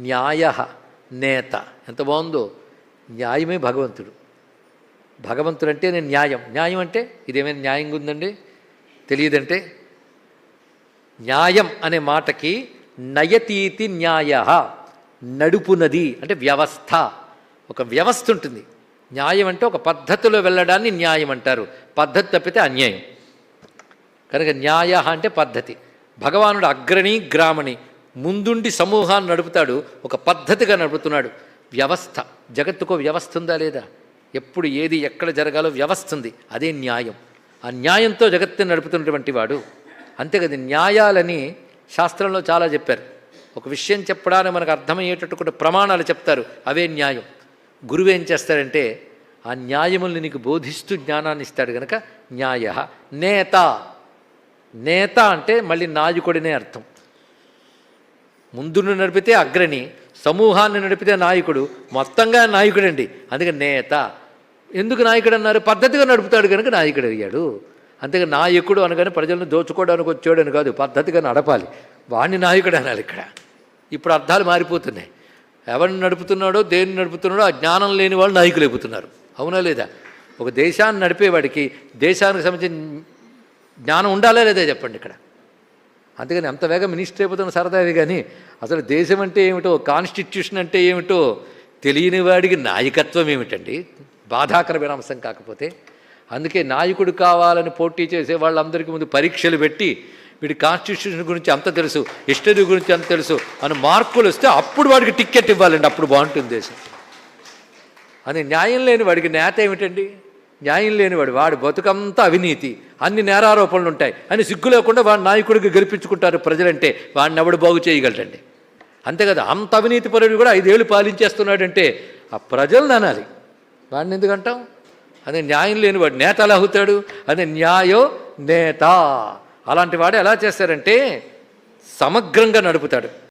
న్యాయ నేత. ఎంత బాగుందో. న్యాయమే భగవంతుడు. భగవంతుడు అంటే నేను న్యాయం. న్యాయం అంటే ఇదేమైనా న్యాయంగా ఉందండి? తెలియదంటే? న్యాయం అనే మాటకి నయతీతి న్యాయ నడుపునది అంటే వ్యవస్థ. ఒక వ్యవస్థ ఉంటుంది. న్యాయం అంటే ఒక పద్ధతిలో వెళ్ళడాన్ని న్యాయం అంటారు. పద్ధతి తప్పితే అన్యాయం. కనుక న్యాయ అంటే పద్ధతి. భగవానుడు అగ్రణి గ్రామణి. ముందుండి సమూహాన్ని నడుపుతాడు ఒక పద్ధతిగా నడుపుతున్నాడు. వ్యవస్థ. జగత్తుకో వ్యవస్థ ఉందా లేదా? ఎప్పుడు ఏది ఎక్కడ జరగాలో వ్యవస్థ ఉంది. అదే న్యాయం. ఆ న్యాయంతో జగత్తుని నడుపుతున్నటువంటి వాడు. అంతే కదా న్యాయాలని శాస్త్రంలో చాలా చెప్పారు. ఒక విషయం చెప్పడానికి మనకు అర్థమయ్యేటట్టు కూడా ప్రమాణాలు చెప్తారు. అవే న్యాయం. గురువు ఏం చేస్తారంటే ఆ న్యాయముల్ని నీకు బోధిస్తూ జ్ఞానాన్ని ఇస్తాడు కనుక న్యాయ. నేత. నేత అంటే మళ్ళీ నాయకుడినే అర్థం. ముందును నడిపితే అగ్రణి సమూహాన్ని నడిపితే నాయకుడు మొత్తంగా నాయకుడండి. అందుకే నేత. ఎందుకు నాయకుడు అన్నారు పద్ధతిగా నడుపుతాడు కనుక నాయకుడు అయ్యాడు. అంతేగా నాయకుడు అనగానే ప్రజలను దోచుకోవడానికి వచ్చాడని కాదు పద్ధతిగా నడపాలి. వాడిని నాయకుడు అనాలి ఇక్కడ. ఇప్పుడు అర్థాలు మారిపోతున్నాయి. ఎవరిని నడుపుతున్నాడో దేన్ని నడుపుతున్నాడో ఆ జ్ఞానం లేని వాళ్ళు నాయకులు అయిపోతున్నారు. అవునా లేదా? ఒక దేశాన్ని నడిపేవాడికి దేశానికి సంబంధించిన జ్ఞానం ఉండాలా లేదా చెప్పండి ఇక్కడ? అందుకని అంత వేగం మినిస్టర్ అయిపోతున్న సరదావి కానీ అసలు దేశం అంటే ఏమిటో కాన్స్టిట్యూషన్ అంటే ఏమిటో తెలియని వాడికి నాయకత్వం ఏమిటండి? బాధాకరమైన అంశం కాకపోతే అందుకే నాయకుడు కావాలని పోటీ చేసే వాళ్ళందరికీ ముందు పరీక్షలు పెట్టి వీడి కాన్స్టిట్యూషన్ గురించి అంత తెలుసు హిస్టరీ గురించి అంత తెలుసు అని మార్కులు వస్తే అప్పుడు వాడికి టిక్కెట్ ఇవ్వాలండి అప్పుడు బాగుంటుంది దేశం. అది న్యాయం లేని వాడికి నేత ఏమిటండి? న్యాయం లేనివాడు వాడి బతుకంతా అవినీతి. అన్ని నేరారోపణలు ఉంటాయి అని సిగ్గు లేకుండా వాడి నాయకుడికి గెలిపించుకుంటారు ప్రజలంటే వాడిని ఎవడు బాగు చేయగలడండి? అంతే కదా అంత అవినీతి పరుడు కూడా ఐదేళ్ళు పాలించేస్తున్నాడంటే ఆ ప్రజలను అనాలి. వాడిని ఎందుకంటాం? అదే న్యాయం లేనివాడు నేత ఎలా అవుతాడు? అదే న్యాయో నేత. అలాంటి వాడు ఎలా చేస్తారంటే సమగ్రంగా నడుపుతాడు.